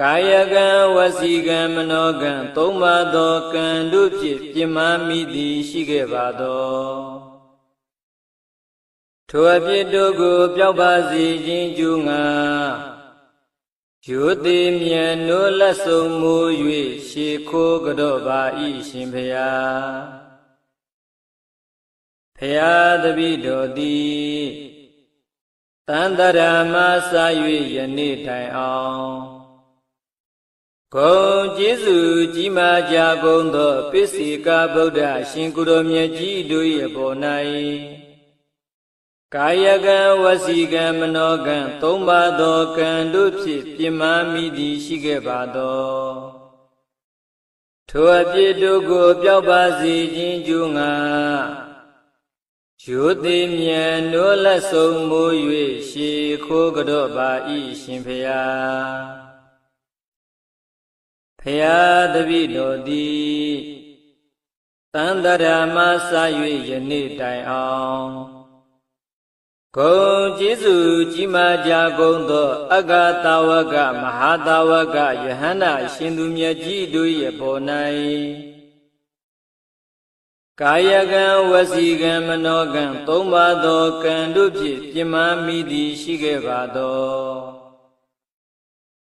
ကာယကံဝစီကံမနောကံသုံးပါသောကံတို့ဖြင့်ပြမမိသည်ရှိခဲ့ပါသောထိုအဖြစ်တို့ကိုပျောက်ပါစေခြင်းကျူးငါယူသည်မြတ်နိုးလက်ဆုံမူ၍ရှေခိုးကြော့ပါဤရှင်ဖျားဖျားတပိတော်သည်တန်တရာမစာ၍ယနေ့တိုင်အောင် ဂုံကျေးဇူးကြီးမားကြကုန်သောပစ္စေကဗုဒ္ဓရှင်ကုတော်မြတ်ကြီးတို့၏အပေါ်၌ကာယကံဝစီကံမနောကံသုံးပါသောကံတို့ဖြင့်ပြမမိသည်ရှိခဲ့ပါသောထိုအဖြစ်တို့ကိုပျောက်ပါစေခြင်းကျူးငါယူသည်မြတ်နိုးလက်ဆုံးမူ၍ရှေခိုးကြော့ပါဤရှင်ဖျား ဖရာတပိတော်သည်တန်တရာမစ၍ယနေ့တိုင်အောင်ဂုံကျေးဇူးကြီးမားကြကုန်သော အဂတာဝကမဟာတာဝကယဟန္တာရှင်သူမြတ်ကြီးတို့၏ပေါ်၌ကာယကံဝစီကံမနောကံသုံးပါးသောကံတို့ဖြင့်ပြမမိသည်ရှိခဲ့ပါသော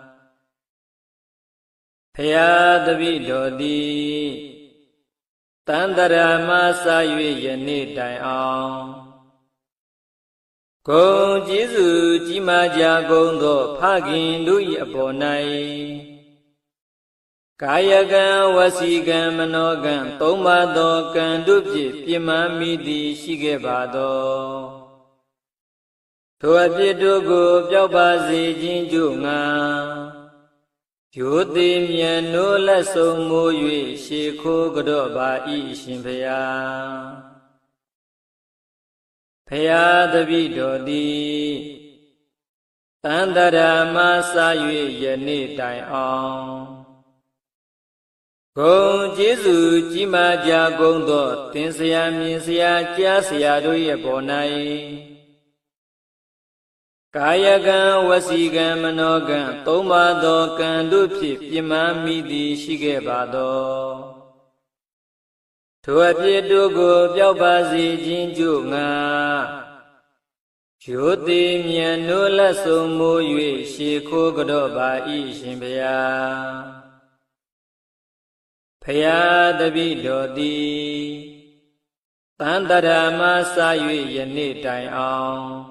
ဖ ရာတပိတော်သည်တန်တရာမစ၍ယနေ့တိုင်အောင်ဂုံကျေးဇူးကြီးမားကြကုန်သောဖခင်တို့၏အပေါ်၌ကာယကံဝစီကံမနောကံသုံးပါသောကံတို့ဖြင့်ပြမမိသည်ရှိခဲ့ပါသောထိုအဖြစ်တို့ကိုပျောက်ပါစေခြင်းကြို့ငါ ယိုတိမြတ်နိုးလက်ဆုံမူ၍ရှေခိုးကြော့ပါဤရှင်ဖျားဖျားတပိတော်သည်တန်တရာမစ၍ယနေ့တိုင်အောင်ဂုံကျေးဇူးကြီးမားကြကုန်သော သင်္ဆရာမြင်ဆရာကြားဆရာတို့ရဲ့ပေါ်၌ ကာယကံဝစီကံမနောကံသုံးပါသောကံတို့ဖြင့်ပြမမိသည်ရှိခဲ့ပါသောထိုအဖြစ်တို့ကိုပျောက်ပါစေခြင်းကြို့ငါယိုတိမြတ်နိုးလက်ဆုံမူ၍ရှေခိုးကြော့ပါဤရှင်ဘုရားဖရာတပိတော်သည်တန်တရာမစ၍ယနေ့တိုင်အောင်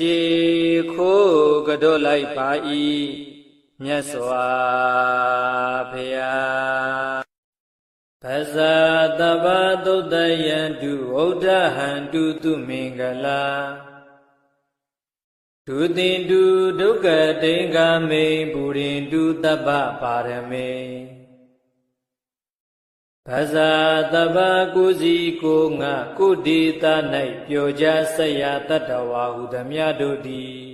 ရှေခိုးကြော့လိုက်ပါ၏မြတ်စွာဘုရားပဇာတဗ္ဗသုတ်တယံတုဝုဒ္ဓဟံတုသူမင်္ဂလာဒုတိတုဒုက္ကတိင်္ဂမေပုရိတုတပ္ပပါရမေ ဘဇာတပကုစီကိုငါကုဒေသ၌ပြောကြဆက်ရတတ္တဝါဟုသမျှတို့သည်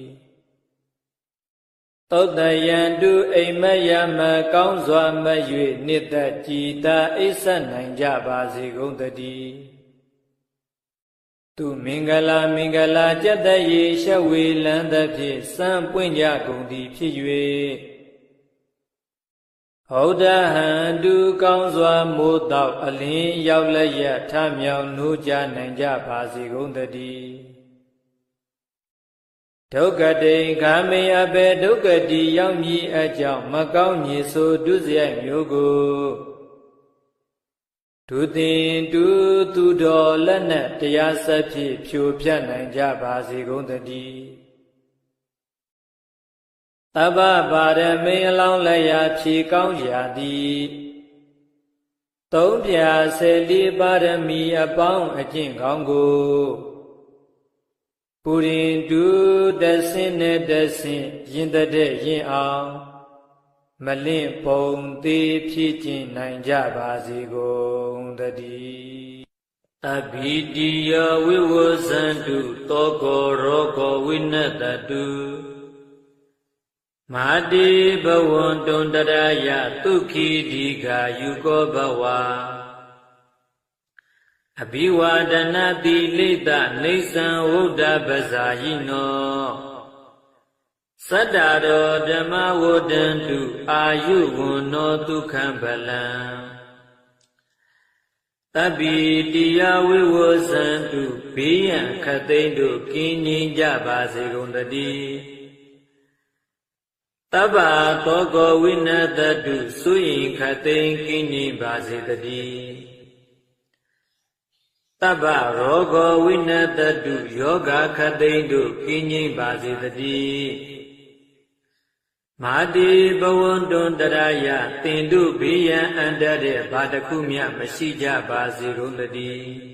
သောတယံတုအိမ်မယမကောင်းစွာမ၍နှစ်သက်ကြည်သာအိဆတ်နိုင်ကြပါစေကုန်တည်းသူမင်္ဂလာမင်္ဂလာကြက်တရေရှဝေလန်းသဖြင့်စံပွင့်ကြကုန်သည်ဖြစ်၍ ဟောဒဟံတုကောင်းစွာမိုးတော့အလင်းရောက်လက်ရထမြောင်နိုးကြနိုင်ကြပါစေကုန်တည်းဒုက္ကတိခာမေအဘေဒုက္ကတိရောက်မြည်အကြောင်းမကောင်းညီဆိုဒုစရိုက်မျိုးကိုဒုသင်တူသူတော်လက်နဲ့တရားစက်ဖြင့်ဖြိုဖြတ်နိုင်ကြပါစေကုန်တည်း တပ္ပပါရမင်းအလောင်းလက်ရာဖြေကောင်းရာသည်သုံးပြဆယ်လေးပါရမီအပေါင်းအကျင့်ကောင်းကိုပူရင်တူတဆင်းနဲ့တဆင်းရင်တဲ့ရင်အောင်မလင့်ပုံသေးဖြစ်ကျင်နိုင်ကြပါစေကုန်တည်းအဘိတိယဝိဝဇန္တုတောကောရောကောဝိနတတု မာတိဘဝံတုံတရယသုခိဒီဃာယုကောဘဝအဘိဝါဒနာတိလိတနေသံဝုဒ္ဓပဇာယိနောသတ္တရောဓမ္မဝဒ္ဒန္တုအာယုဝန္နောဒုက္ခံဗလံတပိတိယဝိဝဇန္တုဘေးရန်ခသိမ့်တို့ကင်းငြိမ်းကြပါစေကုန်တည်း တဗ္ဗသောကောဝိနတတုသုယင်ခသိင်ကင်းနေပါစေတည်းတဗ္ဗရောဂောဝိနတတုယောဂခသိင်တို့ကင်းငြိပါစေတည်းမာတိဘဝန္တွန်တရယတင်တို့ဘေးရန်အန္တတဲ့ဘာတခုမျှမရှိကြပါစေကုန်တည်း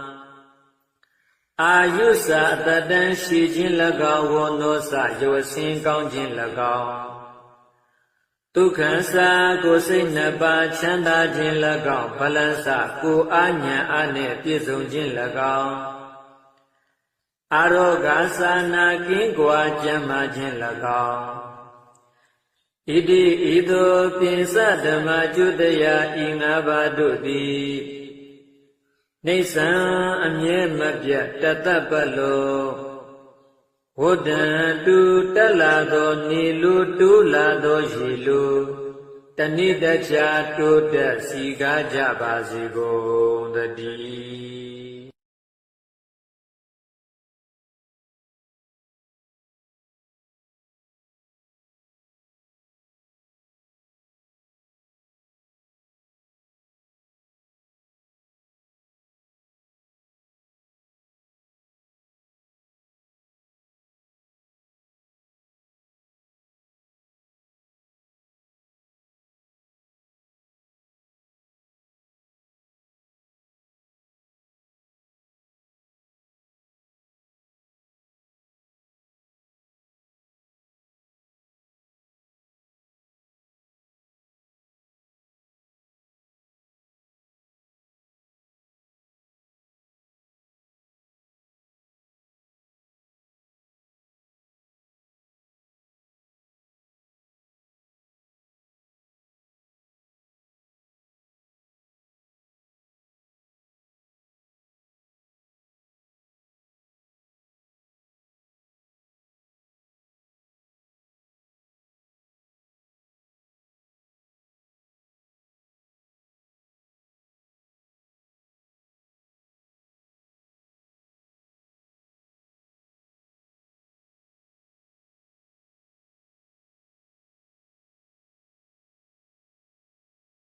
အာယုစာအတတန်ရှိခြင်း၎င်းဝန္နောစယောစင်ကောင်းခြင်း၎င်းဒုက္ခံစာကိုယ်စိတ်နှစ်ပါးချမ်းသာခြင်း၎င်းဗလန်စကိုအာညာအားနှင့်ပြည့်စုံခြင်း၎င်းအာရောဂါသာနာကင်းကွာကျမ်းမာခြင်း၎င်းဣတိဤသို့ပိစဓမ္မကျွတရာဤငါးပါးတို့သည် နေဆံအမြဲမပြတ်တတပလောဝဒ္ဒံတူတက်လာသောနေလူတူးလာသောရေလူတဏိတချာတိုးတက်စီကားကြပါစေကုန်တည်း